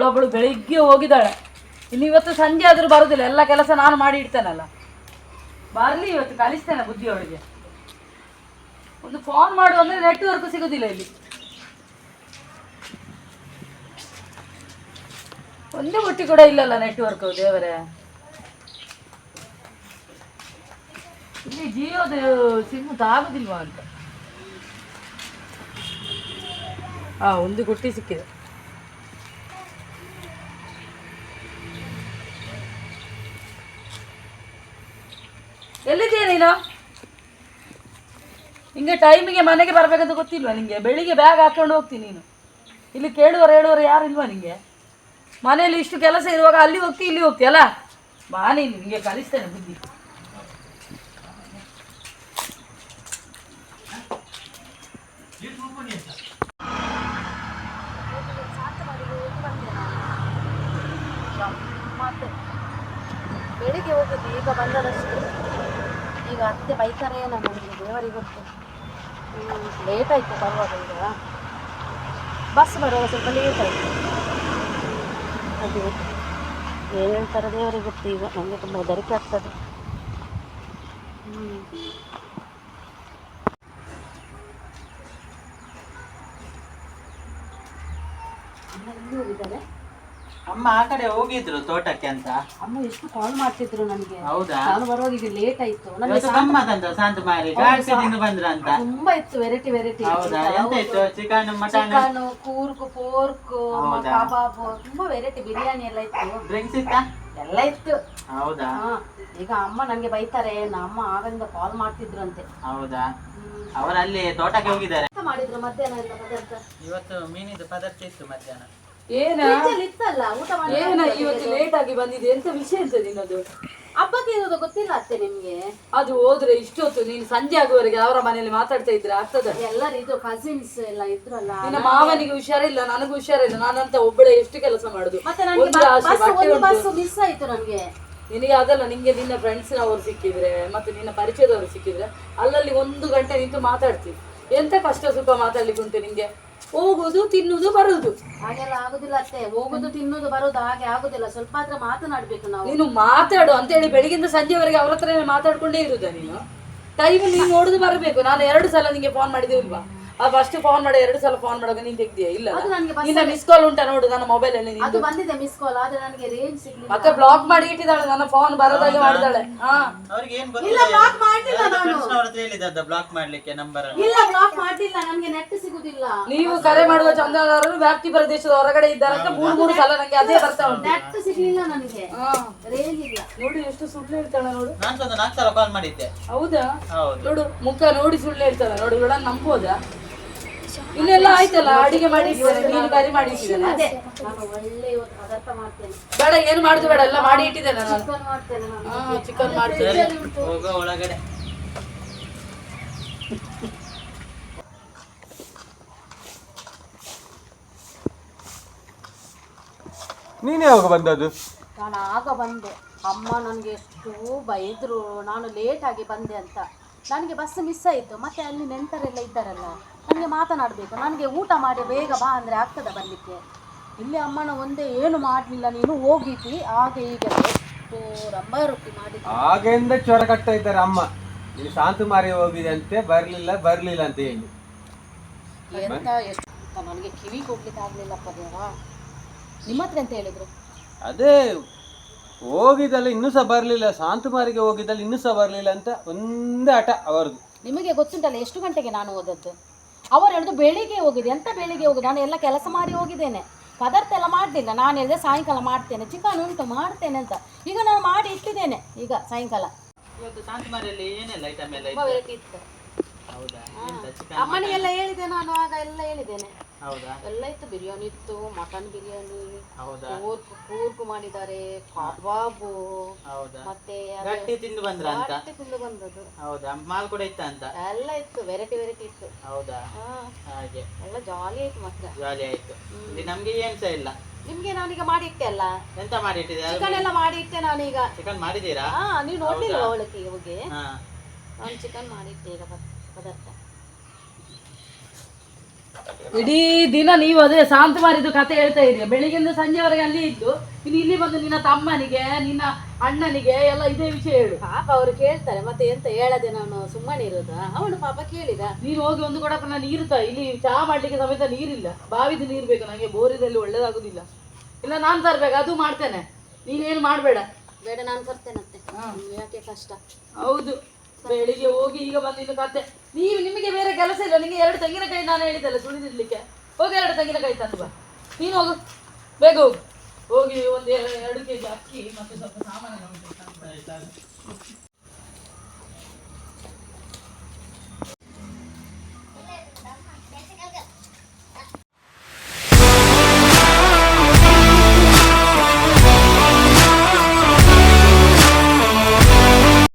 ಅವಳೊಬ್ಬಳು ಬೆಳಿಗ್ಗೆ ಹೋಗಿದ್ದಾಳೆ. ಇನ್ನು ಇವತ್ತು ಸಂಜೆ ಆದರೂ ಬರುದಿಲ್ಲ. ಎಲ್ಲ ಕೆಲಸ ನಾನು ಮಾಡಿ ಇಡ್ತೇನಲ್ಲ. ಬರಲಿ ಇವತ್ತು, ಕಲಿಸ್ತೇನೆ ಬುದ್ಧಿ ಅವಳಿಗೆ. ಒಂದು ಫೋನ್ ಮಾಡು ಅಂದ್ರೆ ನೆಟ್ವರ್ಕ್ ಸಿಗೋದಿಲ್ಲ ಇಲ್ಲಿ. ಒಂದು ಬುಟ್ಟಿ ಕೂಡ ಇಲ್ಲಲ್ಲ ನೆಟ್ವರ್ಕ್ ದೇವರೇ. ಇಲ್ಲಿ ಜಿಯೋ ಸಿಮ್ ಆಗುದಿಲ್ವಾ ಅಂತ. ಹಾ ಒಂದು ಗುಟ್ಟಿ ಸಿಕ್ಕಿದೆ. ಎಲ್ಲಿದ್ದೀಯ ನೀನು? ನಿಂಗೆ ಟೈಮಿಗೆ ಮನೆಗೆ ಬರಬೇಕಂತ ಗೊತ್ತಿಲ್ವಾ ನಿಂಗೆ? ಬೆಳಿಗ್ಗೆ ಬ್ಯಾಗ್ ಹಾಕೊಂಡು ಹೋಗ್ತೀನಿ ನೀನು. ಇಲ್ಲಿ ಕೇಳುವರು ಹೇಳುವರು ಯಾರು ಇಲ್ವಾ ನಿಂಗೆ? ಮನೆಯಲ್ಲಿ ಇಷ್ಟು ಕೆಲಸ ಇರುವಾಗ ಅಲ್ಲಿ ಹೋಗ್ತಿ, ಇಲ್ಲಿ ಹೋಗ್ತಿ, ಅಲ್ಲ? ಬಾ ನೀನು ನಿಮಗೆ ಕಲಿಸ್ತೇನೆ ಬುದ್ಧಿ. ಬೆಳಿಗ್ಗೆ ಹೋಗುದು ಈಗ ಬಂದದಷ್ಟು. ಈಗ ಅತ್ತೆ ಬೈತಾರೆ ನನಗೆ ದೇವರಿಗೆ ಗೊತ್ತು. ಲೇಟ್ ಆಯಿತು ಬರುವಾಗ ಈಗ. ಬಸ್ ಬರುವಾಗ ಸ್ವಲ್ಪ ಲೇಟ್ ಆಯಿತು. ಅದು ಏನು ಹೇಳ್ತಾರೆ ದೇವರಿಗೆ ಗೊತ್ತು, ಈಗ ನನಗೆ ತುಂಬ ಹೆದರಿಕೆ ಆಗ್ತದೆ. ಹ್ಞೂ ಹೋಗಿದ್ದಾರೆ. ಅಮ್ಮ ಆ ಕಡೆ ಹೋಗಿದ್ರು ತೋಟಕ್ಕೆ ಅಂತ? ಅಮ್ಮ ಎಷ್ಟು ಕಾಲ್ ಮಾಡ್ತಿದ್ರು ನನಗೆ. ಹೌದಾ? ನಾನು ಬರುವಾಗ ಈಗ ಲೇಟ್ ಆಯ್ತು. ನನಗೆ ಇವತ್ತು ಗಮ್ಮತ್ತಂತ ಸಾಂತ ಮಾರಿ ಗಾಡಿಸಿದಿಂದ ಬಂದ್ರ ಅಂತ? ತುಂಬಾ ಇತ್ತು ವೆರೈಟಿ ವೆರೈಟಿ ಹೌದಾ? ಎಂತ ಇತ್ತು? Chicken mutton? ಚಿಕನ್ ಕೂರ್ಕು ಪೋರ್ಕ್ ಕಬಾಬ್ ತುಂಬಾ ವೆರೈಟಿ ಬಿರಿಯಾನಿ ಎಲ್ಲ ಇತ್ತು. ಡ್ರಿಂಕ್ಸ್ ಇತ್ತಾ? ಎಲ್ಲ ಇತ್ತು. ಹೌದಾ? ಹಾ ಈಗ ಅಮ್ಮ ನನಗೆ ಬೈತಾರೆ ನಮ್ಮ ಆಗಿಂದ ಕಾಲ್ ಮಾಡ್ತಿದ್ರು ಅಂತೆ ಹೌದಾ? ಅವರು ಅಲ್ಲಿ ತೋಟಕ್ಕೆ ಹೋಗಿದ್ದಾರೆ? ಎಂತ ಮಾಡಿದ್ರು ಮಧ್ಯಾಹ್ನ ಎಲ್ಲ ಪದಾರ್ಥ? ಇವತ್ತು ಮೀನಿದ ಪದಾರ್ಥ ಇತ್ತು ಮಧ್ಯಾಹ್ನ. ಏನ? ಇತ್ತಲ್ಲ ಊಟ ಮಾಡಿ ಏನ ಇವತ್ತು ಲೇಟ್ ಆಗಿ ಬಂದಿದೆ ಎಂತ ವಿಷಯ ನಿನ್ನದು. ಹಬ್ಬಕ್ಕೆ ಇರೋದು ಗೊತ್ತಿಲ್ಲ ಅತ್ತೆ ನಿಮ್ಗೆ. ಅದು ಹೋದ್ರೆ ಇಷ್ಟೊತ್ತು ನೀನು ಸಂಜೆ ಆಗುವವರೆಗೆ ಅವರ ಮನೆಯಲ್ಲಿ ಮಾತಾಡ್ತಾ ಇದ್ರೆ ಆಗ್ತದೆ. ಎಲ್ಲರೂ ಇದು ಕಸಿನ್ಸ್ ಎಲ್ಲ ಇದ್ರಲ್ಲ ನಿನ್ನ ಮಾವನಿಗೆ ಹುಷಾರಿಲ್ಲ ನನಗೂ ಹುಷಾರಿಲ್ಲ ನಾನಂತ ಒಬ್ಬಳೆ ಎಷ್ಟು ಕೆಲಸ ಮಾಡುದು? ಮತ್ತೆ ನನಗೆ ಬಸ್ ಮಿಸ್ ಆಯ್ತು ನನಗೆ. ನಿನಗೆ ಅದಲ್ಲ ನಿಂಗೆ ನಿನ್ನ ಫ್ರೆಂಡ್ಸ್ ಅವರು ಸಿಕ್ಕಿದ್ರೆ ಮತ್ತೆ ನಿನ್ನ ಪರಿಚಯದವರು ಸಿಕ್ಕಿದ್ರೆ ಅಲ್ಲಲ್ಲಿ ಒಂದು ಗಂಟೆ ನಿಂತು ಮಾತಾಡ್ತೀವಿ. ಎಂತ ಕಷ್ಟ ಸ್ವಲ್ಪ ಮಾತಾಡ್ಲಿಕ್ಕೆ ಉಂಟು ನಿಂಗೆ? ಹೋಗುದು ತಿನ್ನುದು ಬರುದು. ಹಾಗೆಲ್ಲ ಆಗುದಿಲ್ಲ ಅತ್ತೆ. ಹೋಗುದು ತಿನ್ನುದು ಬರುದು ಹಾಗೆ ಆಗುದಿಲ್ಲ. ಸ್ವಲ್ಪ ಹತ್ರ ಮಾತನಾಡ್ಬೇಕು ನಾವು. ನೀನು ಮಾತಾಡು ಅಂತೇಳಿ ಬೆಳಿಗ್ಗಿಂದ ಸಂಜೆವರೆಗೆ ಅವ್ರ ಹತ್ರನೇ ಮಾತಾಡ್ಕೊಂಡೇ ಇರುದ ನೀನು? ಟೈಮ್ ನೀನು ನೋಡುದು ಬರಬೇಕು. ನಾನು ಎರಡು ಸಲ ನಿಂಗೆ ಫೋನ್ ಮಾಡಿದಿಲ್ವಾ ಆ ಫಸ್ಟ್ ಫೋನ್ ಮಾಡಿ ಎರಡು ಸಲ ಫೋನ್ ಮಾಡುವಾಗ ನೀನ್ ತೆಗ್ದಿಯಾ? ಇಲ್ಲ ಅದು ನನಗೆ ಬಸ್ ನಿನ್ನ ಮಿಸ್ ಕಾಲ್ ಉಂಟಾ ನೋಡು ನನ್ನ ಮೊಬೈಲ್ ಅಲ್ಲಿ ಅದು ಬಂದಿದೆ ಮಿಸ್ ಕಾಲ್ ಆದ್ರೆ ನನಗೆ ರೇಂಜ್ ಸಿಗ್ಲಿಲ್ಲ. ಮತ್ತೆ ಬ್ಲಾಕ್ ಮಾಡಿ ಇಟ್ಟಿದ್ದಾಳೆ ನನ್ನ ಫೋನ್ ಬರೋದಾಗೆ ಮಾಡಿದಾಳೆ. ಹಾ. ಅವ್ರಿಗೆ ಏನ್ ಇಲ್ಲ ಬ್ಲಾಕ್ ಮಾಡ್ಲಿಲ್ಲ ನಾನು. ಅವ್ರ ಹತ್ರ ಹೇಳಿದ್ದದ್ದು ಬ್ಲಾಕ್ ಮಾಡ್ಲಿಕ್ಕೆ ನಂಬರ್ ಇಲ್ಲ ಬ್ಲಾಕ್ ಮಾಡ್ಲಿಲ್ಲ ನನಗೆ ನೆಟ್ ಸಿಗುದಿಲ್ಲ. ನೀವು ಕರೆ ಮಾಡುವ ಚಂದದಾರರು ವ್ಯಾಪ್ತಿ ಪ್ರದೇಶದ ಹೊರಗಡೆ ಇದ್ದಾರೆ ಅಂತ ಮೂರು ಮೂರು ಸಲ ನಂಗೆ ಅದೇ ಬರ್ತಾ ಉಂಟು. ನೆಟ್ ಸಿಗ್ಲಿಲ್ಲ ನನಗೆ. ಹಾ. ರೇಂಜ್ ಇಲ್ಲ. ನೋಡಿ ಎಷ್ಟು ಸುಳ್ಳು ಹೇಳ್ತಾಳೆ ನೋಡು. ನಾನು ಸ್ವಲ್ಪ ನಾಲ್ಕು ಸಲ ಕಾಲ್ ಮಾಡಿದ್ದೆ. ಹೌದಾ? ಹೌದು. ನೋಡು ಮುಖ ನೋಡಿ ಸುಳ್ಳು ಹೇಳ್ತಾಳೆ. ನೋಡು ಇವಳ ನಂಬೋದಾ? ಇನ್ನೆಲ್ಲ ಆಯ್ತಲ್ಲ? ಅಡಿಗೆ ಮಾಡಿ ಮೀನು ಕರಿ ಮಾಡಿಟ್ಟಿದ್ದೇನೆ ಅದೇ. ನಾನು ಒಳ್ಳೆ ಇವತ್ತು ಪದಾರ್ಥ ಮಾಡ್ತೇನೆ. ಬೇಡ ಏನು ಮಾಡುದು ಬೇಡ ಎಲ್ಲ ಮಾಡಿ ಇಟ್ಟಿದ್ದೇನೆ ನಾನು. ಚಿಕನ್ ಮಾಡ್ತೇನೆ ನಾನು. ಹಾ ಚಿಕನ್ ಮಾಡ್ತೀನಿ. ಸರಿ ಹೋಗೋ ಒಳಗಡೆ. ನೀನೇ ಯಾವಾಗ ಬಂದದ್ದು? ನಾನು ಆಗ ಬಂದೆ. ಅಮ್ಮ ನನಗೆ ಎಷ್ಟು ಬೈದ್ರು. ನಾನು ಲೇಟ್ ಆಗಿ ಬಂದೆ ಅಂತ. ನನಗೆ ಬಸ್ ಮಿಸ್ ಆಯಿತು. ಮತ್ತೆ ಅಲ್ಲಿ ನೆಂಟರೆಲ್ಲ ಇದ್ದಾರಲ್ಲ ನನಗೆ ಮಾತನಾಡಬೇಕು. ನನಗೆ ಊಟ ಮಾಡಿ ಬೇಗ ಬಾ ಅಂದರೆ ಆಗ್ತದ ಬರಲಿಕ್ಕೆ? ಇಲ್ಲಿ ಅಮ್ಮನ ಒಂದೇ ಏನು ಮಾಡಲಿಲ್ಲ ನೀನು? ಹೋಗಿದ್ದಿ. ಹಾಗೆ ಈಗ ಹಾಗೆಂದ ರಂಬ ರೊಟ್ಟಿ ಮಾಡಿ ಆಗಿಂದ ಜ್ವರ ಕಟ್ತಾ ಇದ್ದಾರೆ ಅಮ್ಮ. ಇಲ್ಲಿ ಶಾಂತು ಮಾರಿ ಹೋಗಿದೆ ಅಂತೆ ಬರಲಿಲ್ಲ ಬರ್ಲಿಲ್ಲ ಅಂತ ಹೇಳಿ. ಎಂತ ಎಷ್ಟು ನನಗೆ ಕಿವಿ ಕೊಡ್ಲಿಕ್ಕೆ ಆಗ್ಲಿಲ್ಲಪ್ಪ ದೇವಾ ನಿಮ್ಮ ಹತ್ರ ಅಂತ ಹೇಳಿದ್ರು? ಅದೇ ಹೋಗಿದ್ದಲ್ಲ ಇನ್ನೂ ಸಹ ಬರಲಿಲ್ಲ. ಶಾಂತಮಾರಿಗೆ ಹೋಗಿದ್ದಲ್ಲ ಇನ್ನೂ ಸಹ ಬರಲಿಲ್ಲ ಅಂತ ಒಂದೇ ಆಟ ಅವರದು. ನಿಮಗೆ ಗೊತ್ತುಂಟಲ್ಲ ಎಷ್ಟು ಗಂಟೆಗೆ ನಾನು ಹೋದದ್ದು? ಅವರು ಹೇಳಿದ್ರು ಬೆಳಿಗ್ಗೆ ಹೋಗಿದೆ ಎಂತ ಬೆಳಿಗ್ಗೆ ಹೋಗಿದೆ? ನಾನು ಎಲ್ಲ ಕೆಲಸ ಮಾಡಿ ಹೋಗಿದ್ದೇನೆ. ಪದಾರ್ಥ ಎಲ್ಲ ಮಾಡಲಿಲ್ಲ ನಾನು ಹೇಳಿದೆ ಸಾಯಂಕಾಲ ಮಾಡ್ತೇನೆ. ಚಿಕನ್ ಉಂಟು ಮಾಡ್ತೇನೆ ಅಂತ. ಈಗ ನಾನು ಮಾಡಿ ಇಟ್ಟಿದ್ದೇನೆ. ಈಗ ಸಾಯಂಕಾಲ. ಇವತ್ತು ಏನೆಲ್ಲ ಐಟಮ್ ಎಲ್ಲ ಇತ್ತು? ಹೌದಾ? ಅಮ್ಮನಿಗೆಲ್ಲ ಹೇಳಿದೆ ನಾನು ಆಗ ಎಲ್ಲ ಹೇಳಿದ್ದೇನೆ. ಹೌದಾ? ಎಲ್ಲ ಇತ್ತು. ಬಿರಿಯಾನಿ ಇತ್ತು ಮಟನ್ ಬಿರಿಯಾನಿ ಹೌದಾ? ಕೂರ್ಕು ಕೂರ್ಕು ಮಾಡಿದ್ದಾರೆ ಕಬಾಬು ಹೌದಾ? ಮತ್ತೆ ಗಟ್ಟಿ ತಿಂದು ಬಂದ್ರ ಅಂತ? ಗಟ್ಟಿ ತಿಂದು ಬಂದದ್ದು. ಹೌದಾ? ಮಾಲ್ ಕೂಡ ಇತ್ತ ಅಂತ? ಎಲ್ಲ ಇತ್ತು. ವೆರೈಟಿ ವೆರೈಟಿ ಇತ್ತು. ಹೌದಾ? ಹಾ. ಹಾಗೆ. ಎಲ್ಲ ಜಾಲಿ ಆಯ್ತು ಮಾತ್ರ ಜಾಲಿ ಆಯ್ತು. ಇಲ್ಲಿ ನಮ್ಗೆ ಏನ್ಸ ಇಲ್ಲ. ನಿಮ್ಗೆ ನಾನೀಗ ಮಾಡಿ ಇಟ್ಟೆ ಅಲ್ಲ? ಎಂತ ಮಾಡಿಟ್ಟಿದೆ ಚಿಕನ್ ಎಲ್ಲ ಮಾಡಿ ಇಟ್ಟೆ ನಾನೀಗ. ಚಿಕನ್ ಮಾಡಿದ್ದೀರಾ? ಹಾ ನೀವು ನೋಡ್ಲಿಲ್ಲ ಅವಳಿಗೆ ಹೋಗಿ ಹಾ. ನಾನು ಚಿಕನ್ ಮಾಡಿಟ್ಟೆ ಈಗ ಪದ್- ಪದಾರ್ಥ. ಇಡೀ ದಿನ ನೀವು ಅದೇ ಶಾಂತ ಮಾರಿದ್ದು ಕತೆ ಹೇಳ್ತಾ ಇದೀಯ ಬೆಳಿಗ್ಗೆಯಿಂದ ಸಂಜೆವರೆಗೆ ಅಲ್ಲಿ ಇದ್ದು ಇನ್ನು ಇಲ್ಲಿ ಬಂದು ನಿನ್ನ ತಮ್ಮನಿಗೆ ನಿನ್ನ ಅಣ್ಣನಿಗೆ ಎಲ್ಲ ಇದೇ ವಿಷಯ ಹೇಳು. ಪಾಪ ಅವರು ಕೇಳ್ತಾರೆ ಮತ್ತೆ ಎಂತ ಹೇಳದೆ ನಾನು ಸುಮ್ಮನೆ ಇರೋದಾ? ಅವನು ಪಾಪ ಕೇಳಿದ. ನೀನು ಹೋಗಿ ಒಂದು ಕೊಡಪ್ಪ ನಾನು ನೀರು ತ ಇಲ್ಲಿ ಚಹಾ ಮಾಡ್ಲಿಕ್ಕೆ ಸಮೇತ ನೀರಿಲ್ಲ. ಬಾವಿದು ನೀರು ಬೇಕು ನನಗೆ ಬೋರಿದಲ್ಲಿ ಒಳ್ಳೇದಾಗುದಿಲ್ಲ. ಇಲ್ಲ ನಾನು ತರ್ಬೇಕು ಅದು ಮಾಡ್ತೇನೆ. ನೀನೇನು ಮಾಡಬೇಡ. ಬೇಡ ನಾನು ತರ್ತೇನಂತೆ. ಯಾಕೆ ಕಷ್ಟ? ಹೌದು. ಬೆಳಿಗ್ಗೆ ಹೋಗಿ ಈಗ ಬಂದಿದ್ದು ಕತೆ. ನೀವು ನಿಮಗೆ ಬೇರೆ ಕೆಲಸ ಇಲ್ಲ. ನಿಮಗೆ ಎರಡು ತೆಂಗಿನಕಾಯಿ ನಾನು ಹೇಳಿದ್ದಲ್ಲ ಸುಳಿದಿರ್ಲಿಕ್ಕೆ ಹೋಗಿ, ಎರಡು ತೆಂಗಿನಕಾಯಿ ತಂದು ಬಾ. ನೀನು ಹೋಗು. ಬೇಗ ಹೋಗು. ಹೋಗಿ ಒಂದು ಎರಡು ಕೆ ಜಿ ಅಕ್ಕಿ ಮತ್ತೆ ಸ್ವಲ್ಪ ಸಾಮಾನು